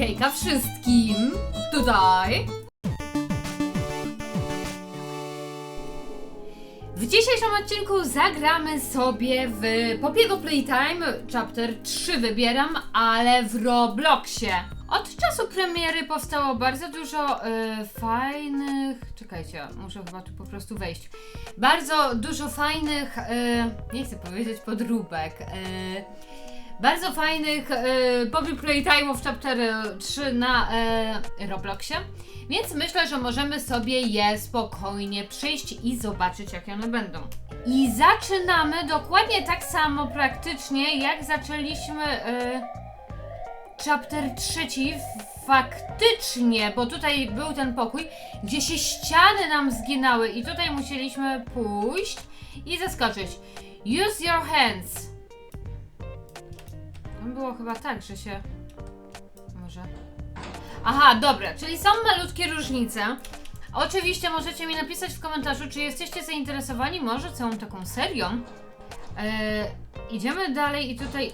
Hejka wszystkim! Tutaj! W dzisiejszym odcinku zagramy sobie w Popiego Playtime Chapter 3 wybieram, ale w Robloxie. Od czasu premiery powstało bardzo dużo e, fajnych... Czekajcie, muszę chyba tu po prostu wejść. Bardzo dużo fajnych, e, nie chcę powiedzieć podróbek, e, bardzo fajnych e, Poppy Playtime'ów Chapter 3 na e, Robloxie. Więc myślę, że możemy sobie je spokojnie przejść i zobaczyć, jakie one będą. I zaczynamy dokładnie tak samo praktycznie, jak zaczęliśmy e, chapter trzeci. Faktycznie, bo tutaj był ten pokój, gdzie się ściany nam zginały i tutaj musieliśmy pójść i zaskoczyć. Use your hands. Tam było chyba tak, że się... Może... Aha, dobra, czyli są malutkie różnice. Oczywiście możecie mi napisać w komentarzu, czy jesteście zainteresowani może całą taką serią. Eee, idziemy dalej i tutaj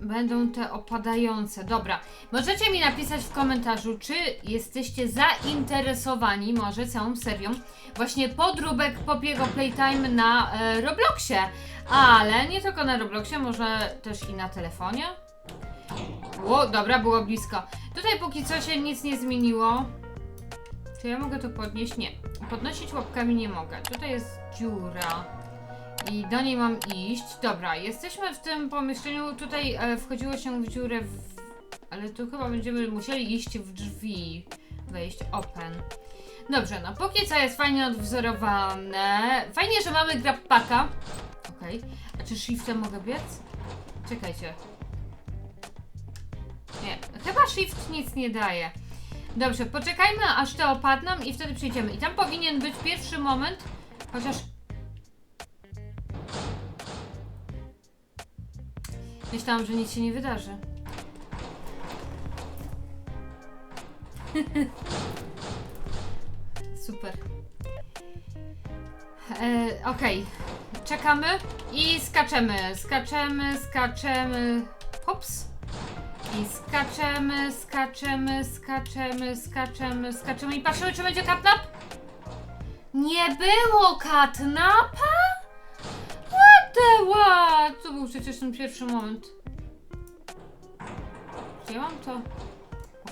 będą te opadające. Dobra, możecie mi napisać w komentarzu, czy jesteście zainteresowani może całą serią właśnie podróbek Popiego Playtime na e, Robloxie. Ale nie tylko na Robloxie, może też i na telefonie. O, dobra, było blisko. Tutaj póki co się nic nie zmieniło. Czy ja mogę to podnieść? Nie. Podnosić łapkami nie mogę. Tutaj jest dziura. I do niej mam iść. Dobra, jesteśmy w tym pomieszczeniu. Tutaj e, wchodziło się w dziurę, w... ale tu chyba będziemy musieli iść w drzwi. Wejść open. Dobrze, no póki co jest fajnie odwzorowane. Fajnie, że mamy grab packa. Okej. A czy shiftem mogę biec? Czekajcie. Nie, chyba shift nic nie daje. Dobrze, poczekajmy aż te opadną i wtedy przyjdziemy. I tam powinien być pierwszy moment, chociaż... Myślałam, że nic się nie wydarzy. Super. E, Okej, czekamy i skaczemy, skaczemy, skaczemy. Hops. I skaczemy, skaczemy, skaczemy, skaczemy, skaczemy i patrzymy, czy będzie katnap? Nie było katnapa? What? To był przecież ten pierwszy moment. Gdzie mam to?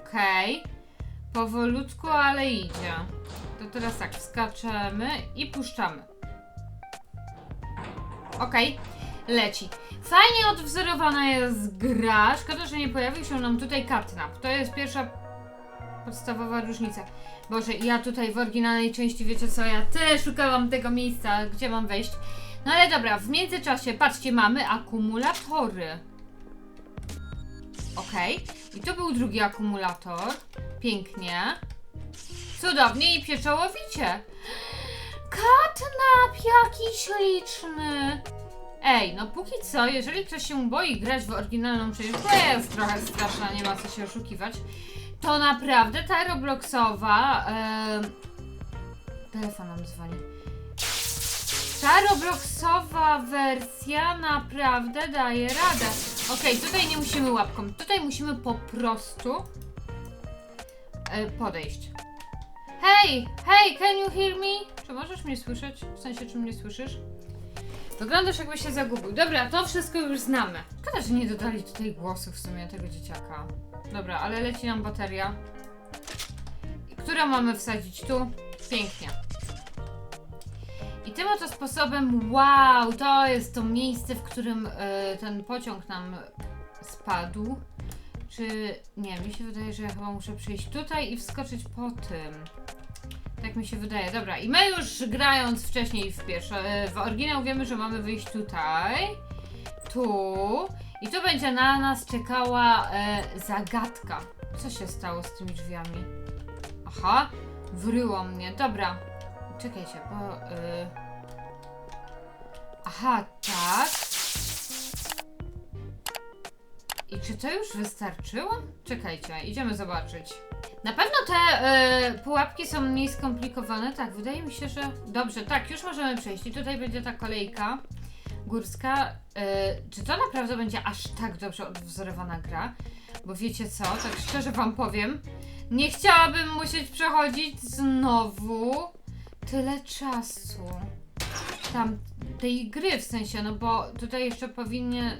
Okej. Powolutku, ale idzie. To teraz tak, skaczemy i puszczamy. Okej, leci. Fajnie odwzorowana jest gra. Szkoda, że nie pojawił się nam tutaj catnap. To jest pierwsza podstawowa różnica. Boże, ja tutaj w oryginalnej części, wiecie co, ja tyle szukałam tego miejsca, gdzie mam wejść. No ale dobra, w międzyczasie, patrzcie, mamy akumulatory. Okej, i to był drugi akumulator. Pięknie. Cudownie i pieczołowicie. Katnap jaki śliczny. Ej, no póki co, jeżeli ktoś się boi grać w oryginalną część, bo jest trochę straszna, nie ma co się oszukiwać, to naprawdę ta Robloxowa... em, telefon nam dzwoni. Ta Robloxowa wersja naprawdę daje radę. Okej, tutaj nie musimy łapką, tutaj musimy po prostu e, podejść. Hej, hej, can you hear me? Czy możesz mnie słyszeć? W sensie, czy mnie słyszysz? Wyglądasz jakby się zagubił. Dobra, to wszystko już znamy. Szkoda, że nie dodali tutaj głosu w sumie tego dzieciaka. Dobra, ale leci nam bateria. Którą mamy wsadzić tu? Pięknie. Tym oto sposobem, wow, to jest to miejsce, w którym e, ten pociąg nam spadł. Czy, nie, mi się wydaje, że ja chyba muszę przyjść tutaj i wskoczyć po tym. Tak mi się wydaje. Dobra, i my już grając wcześniej w pierwsze, e, w oryginał wiemy, że mamy wyjść tutaj, tu i tu będzie na nas czekała e, zagadka. Co się stało z tymi drzwiami? Aha, wryło mnie. Dobra, czekajcie, bo... E... Aha, tak. I czy to już wystarczyło? Czekajcie, idziemy zobaczyć. Na pewno te e, pułapki są mniej skomplikowane. Tak, wydaje mi się, że. Dobrze, tak, już możemy przejść. I tutaj będzie ta kolejka górska. E, czy to naprawdę będzie aż tak dobrze odwzorowana gra? Bo wiecie co, tak szczerze wam powiem, nie chciałabym musieć przechodzić znowu tyle czasu. Tam tej gry w sensie, no bo tutaj jeszcze powinien.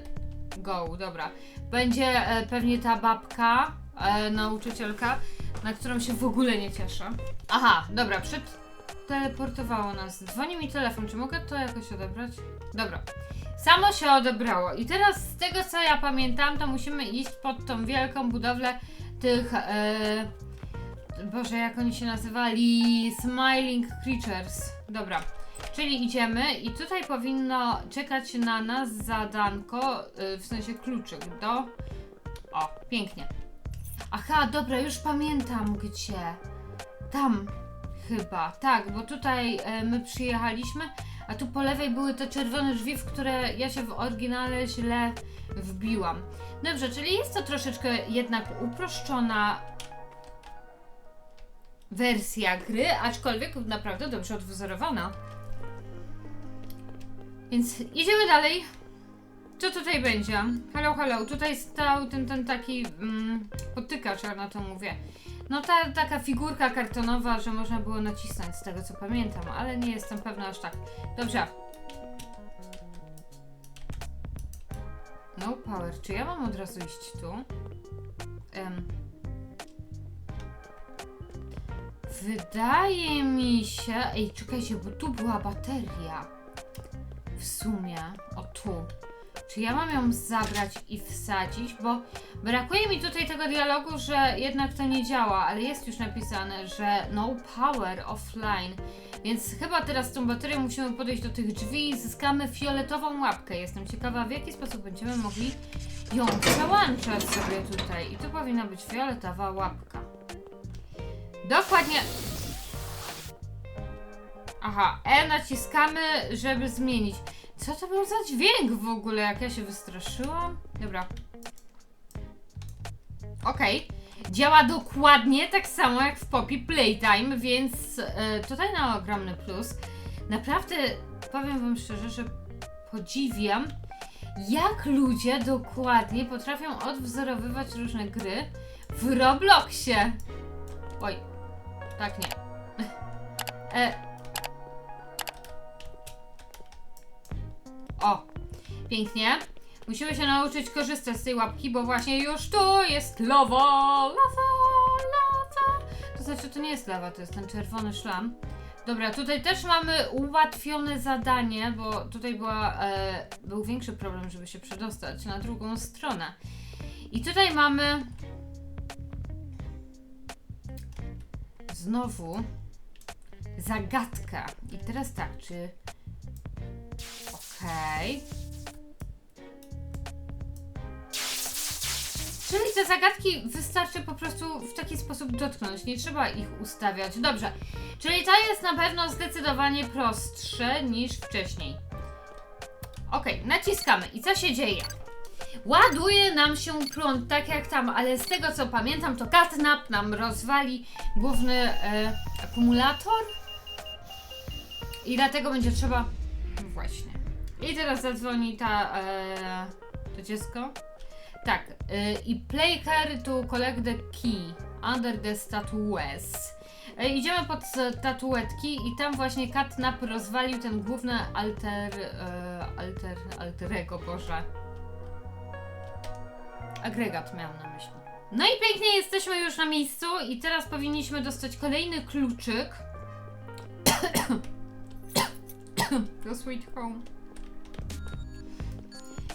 Go, dobra. Będzie e, pewnie ta babka, e, nauczycielka, na którą się w ogóle nie cieszę. Aha, dobra, przed teleportowało nas. Dzwoni mi telefon, czy mogę to jakoś odebrać? Dobra. Samo się odebrało. I teraz z tego co ja pamiętam, to musimy iść pod tą wielką budowlę tych. E, Boże, jak oni się nazywali? Smiling Creatures. Dobra. Czyli idziemy i tutaj powinno czekać na nas zadanko, y, w sensie kluczyk do... O, pięknie. Aha, dobra, już pamiętam gdzie. Tam chyba, tak, bo tutaj e, my przyjechaliśmy, a tu po lewej były te czerwone drzwi, w które ja się w oryginale źle wbiłam. Dobrze, czyli jest to troszeczkę jednak uproszczona wersja gry, aczkolwiek naprawdę dobrze odwzorowana. Więc idziemy dalej. Co tutaj będzie? Hello, hello. Tutaj stał ten, ten taki mm, potykacz, na to mówię. No ta taka figurka kartonowa, że można było nacisnąć z tego co pamiętam, ale nie jestem pewna aż tak. Dobrze. No power. Czy ja mam od razu iść tu? Em. Wydaje mi się... Ej, czekajcie, bo tu była bateria. Sumie. O tu. Czy ja mam ją zabrać i wsadzić? Bo brakuje mi tutaj tego dialogu, że jednak to nie działa, ale jest już napisane, że no power offline. Więc chyba teraz z tą baterią musimy podejść do tych drzwi i zyskamy fioletową łapkę. Jestem ciekawa, w jaki sposób będziemy mogli ją przełączać sobie tutaj. I tu powinna być fioletowa łapka. Dokładnie. Aha, E naciskamy, żeby zmienić. Co to był za dźwięk w ogóle, jak ja się wystraszyłam? Dobra. Okej. Działa dokładnie tak samo jak w Poppy Playtime, więc e, tutaj na ogromny plus. Naprawdę powiem wam szczerze, że podziwiam, jak ludzie dokładnie potrafią odwzorowywać różne gry w Robloxie. Oj, tak nie. E, O, pięknie. Musimy się nauczyć korzystać z tej łapki, bo właśnie już tu jest lawa, lawa, lawa. To znaczy, to nie jest lawa, to jest ten czerwony szlam. Dobra, tutaj też mamy ułatwione zadanie, bo tutaj była, e, był większy problem, żeby się przedostać na drugą stronę. I tutaj mamy znowu zagadka. I teraz tak, czy Okej. Czyli te zagadki wystarczy po prostu w taki sposób dotknąć, nie trzeba ich ustawiać. Dobrze, czyli to jest na pewno zdecydowanie prostsze niż wcześniej. Okej, naciskamy i co się dzieje? Ładuje nam się prąd, tak jak tam, ale z tego co pamiętam, to catnap nam rozwali główny e, akumulator i dlatego będzie trzeba... No Właśnie. I teraz zadzwoni ta, e, to dziecko. Tak, e, i play her to collect the key under the statues. E, idziemy pod statuetki i tam właśnie Catnap rozwalił ten główny alter, e, alter, alterego, Boże. Agregat miałam na myśli. No i pięknie jesteśmy już na miejscu i teraz powinniśmy dostać kolejny kluczyk. to sweet home.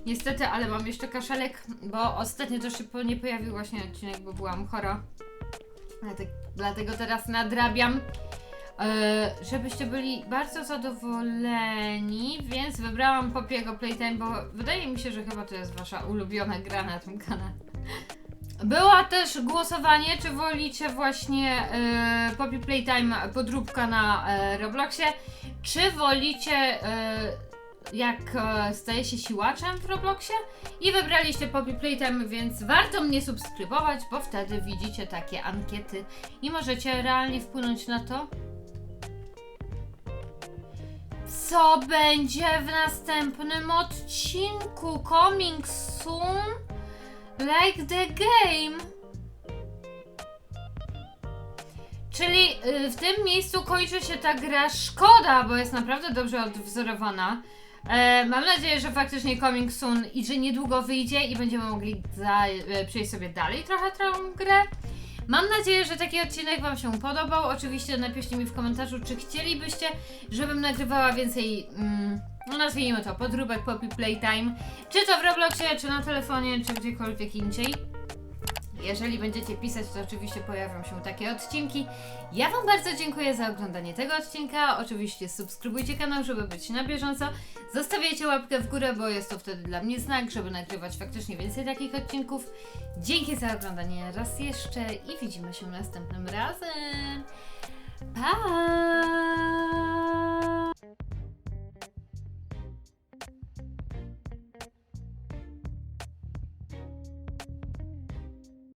Niestety, ale mam jeszcze kaszelek, bo ostatnio też się nie pojawił właśnie odcinek, bo byłam chora. Dlatego, teraz nadrabiam, e, żebyście byli bardzo zadowoleni, więc wybrałam Popiego Playtime, bo wydaje mi się, że chyba to jest wasza ulubiona gra na tym kanale. Była też głosowanie, czy wolicie właśnie e, Poppy Playtime podróbka na e, Robloxie, czy wolicie e, jak e, staje się siłaczem w Robloxie i wybraliście Poppy Playtime, więc warto mnie subskrybować, bo wtedy widzicie takie ankiety i możecie realnie wpłynąć na to, co będzie w następnym odcinku. Coming soon. Like the game. Czyli y, w tym miejscu kończy się ta gra. Szkoda, bo jest naprawdę dobrze odwzorowana. E, mam nadzieję, że faktycznie coming soon i że niedługo wyjdzie i będziemy mogli e, przejść sobie dalej trochę tą grę. Mam nadzieję, że taki odcinek Wam się podobał. Oczywiście napiszcie mi w komentarzu, czy chcielibyście, żebym nagrywała więcej, mm, no nazwijmy to, podróbek Poppy Playtime. Czy to w Robloxie, czy na telefonie, czy gdziekolwiek indziej. Jeżeli będziecie pisać, to oczywiście pojawią się takie odcinki. Ja Wam bardzo dziękuję za oglądanie tego odcinka. Oczywiście subskrybujcie kanał, żeby być na bieżąco. Zostawiajcie łapkę w górę, bo jest to wtedy dla mnie znak, żeby nagrywać faktycznie więcej takich odcinków. Dzięki za oglądanie raz jeszcze i widzimy się następnym razem. Pa!